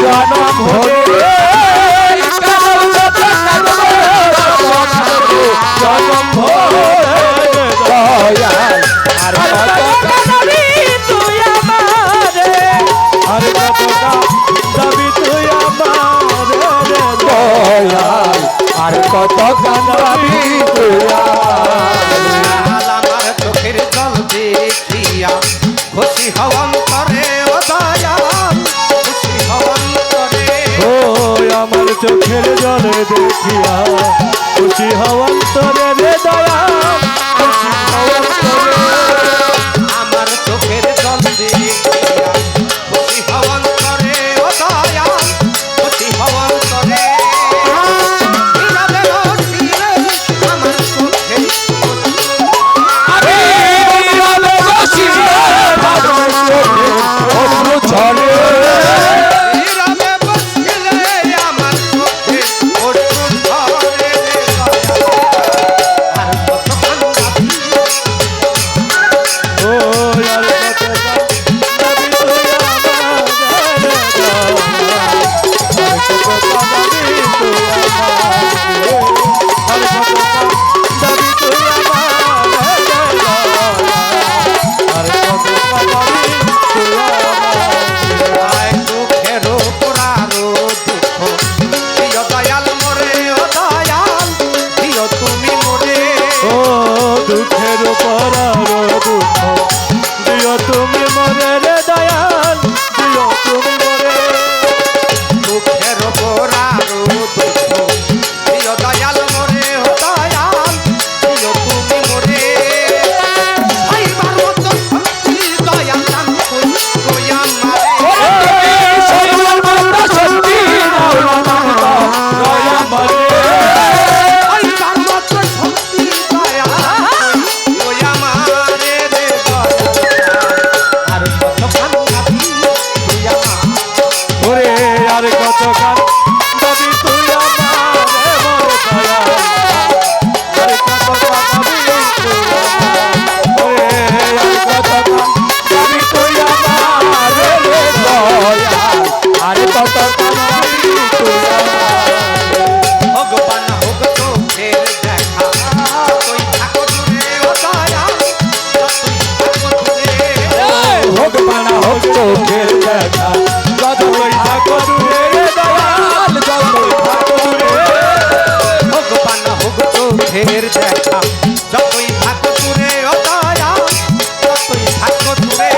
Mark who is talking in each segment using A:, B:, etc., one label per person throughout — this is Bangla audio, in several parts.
A: জনম হরে
B: জনম কত দাবি
A: চোখের জলে দেখিয়া খুশি হওয়ান্তরে হৃদয়
C: মুখের দেখা। যতই থাকো দূরে ও দয়া যতই থাকো দূরে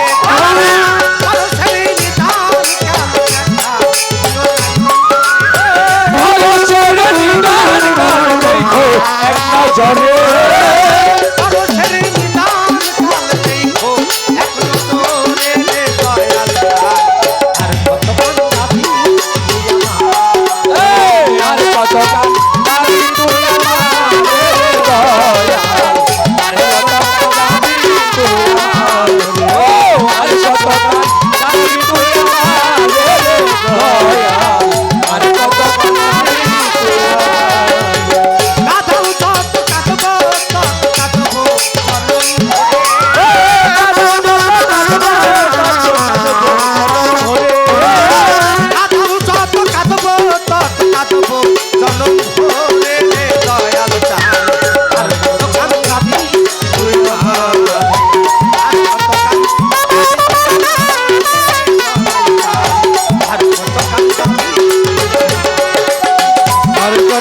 B: জরে কথা